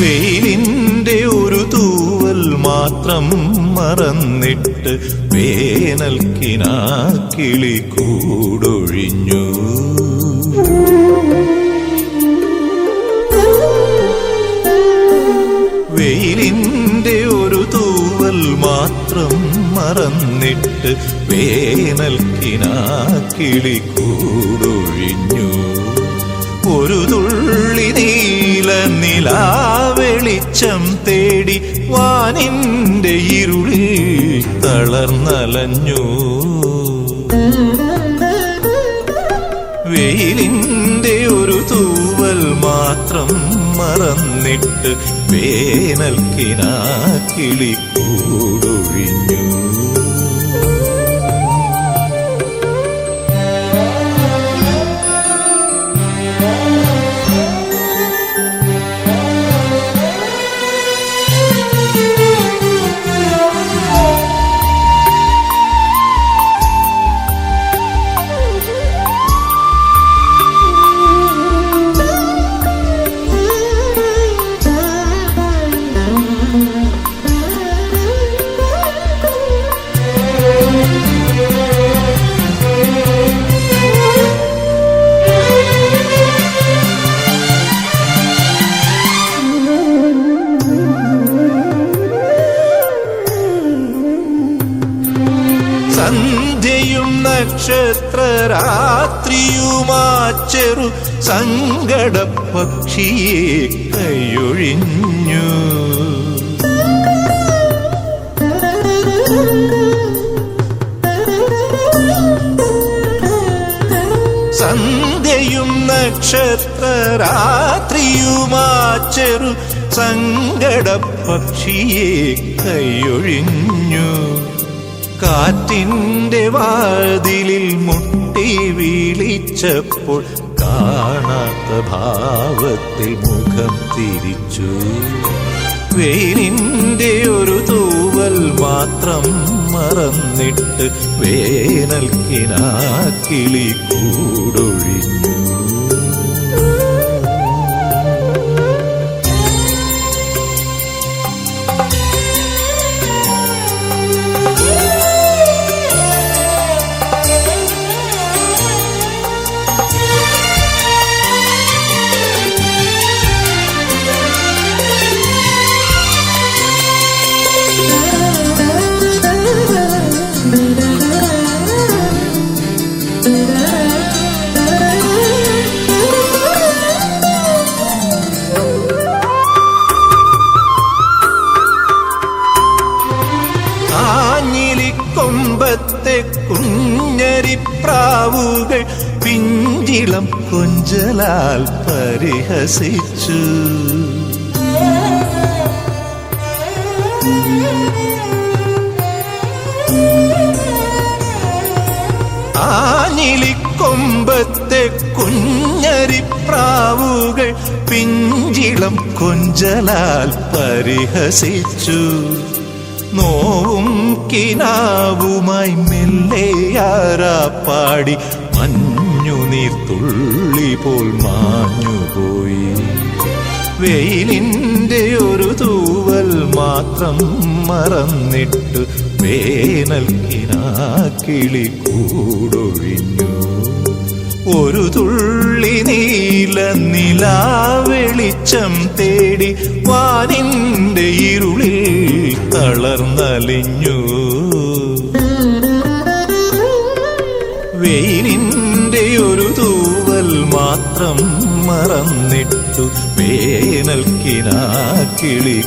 വെയിലിന്റെ ഒരു തൂവൽ മാത്രം മറന്നിട്ട് വേനൽക്കിനാ കിളി കൂടൊഴിഞ്ഞു. വെയിലിന്റെ ഒരു തൂവൽ മാത്രം മറന്നിട്ട് വേനൽക്കിനാ കിളി കൂടൊഴിഞ്ഞു. ഒരു തുള്ളി നീല വെളിച്ചം തേടി വാനിന്റെ ഇരുളിൽ തളർന്നലഞ്ഞു. വെയിലിന്റെ ഒരു തൂവൽ മാത്രം മറന്നിട്ട് വേനൽക്കിനാ കിളി സന്ധ്യയും സങ്കടപക്ഷിയെ കൈയൊഴിഞ്ഞു. സന്ധ്യയും നക്ഷത്രരാത്രിയുമാച്ചെറു സങ്കടപക്ഷിയെ സങ്കട പക്ഷിയെ കൈയൊഴിഞ്ഞു. കാറ്റിന്റെ വാതിലിൽ മുട്ടി വീളിച്ചപ്പോൾ കാണാത്ത ഭാവത്തിൽ മുഖം തിരിച്ചു. വെയിലിന്റെ ഒരു തൂവൽ മാത്രം മറന്നിട്ട് വേനൽക്കിനാ കിളി കൂടൊഴിഞ്ഞു. ആഞ്ഞിലിക്കൊമ്പത്തെ കുഞ്ഞരിപ്രാവുകൾ പിഞ്ചിളം കൊഞ്ചലാൽ പരിഹസിച്ചു. ആഞ്ഞിലിക്കൊമ്പത്തെ കുഞ്ഞരിപ്രാവുകൾ പിഞ്ചിളം കൊഞ്ചലാൽ പരിഹസിച്ചു. നോവും കിനാവുമായി മെല്ലെയാരാ പാടി മഞ്ഞുനീർ തുള്ളി പോൽ മാഞ്ഞുപോയി വെയിലിന്റെ ഒരു തൂവൽ മാത്രം മറന്നിട്ട് വേനൽ കിളി കൂടൊഴിഞ്ഞു. ഒരു തുള്ളി നീല നിലാവെളിച്ചം തേടി വാനിന്റെ ഇരുളിൽ തളർന്നലിഞ്ഞു. വെയിലിന്റെ ഒരു തൂവൽ മാത്രം മറന്നിട്ടു വേനൽക്കിനാ കിളി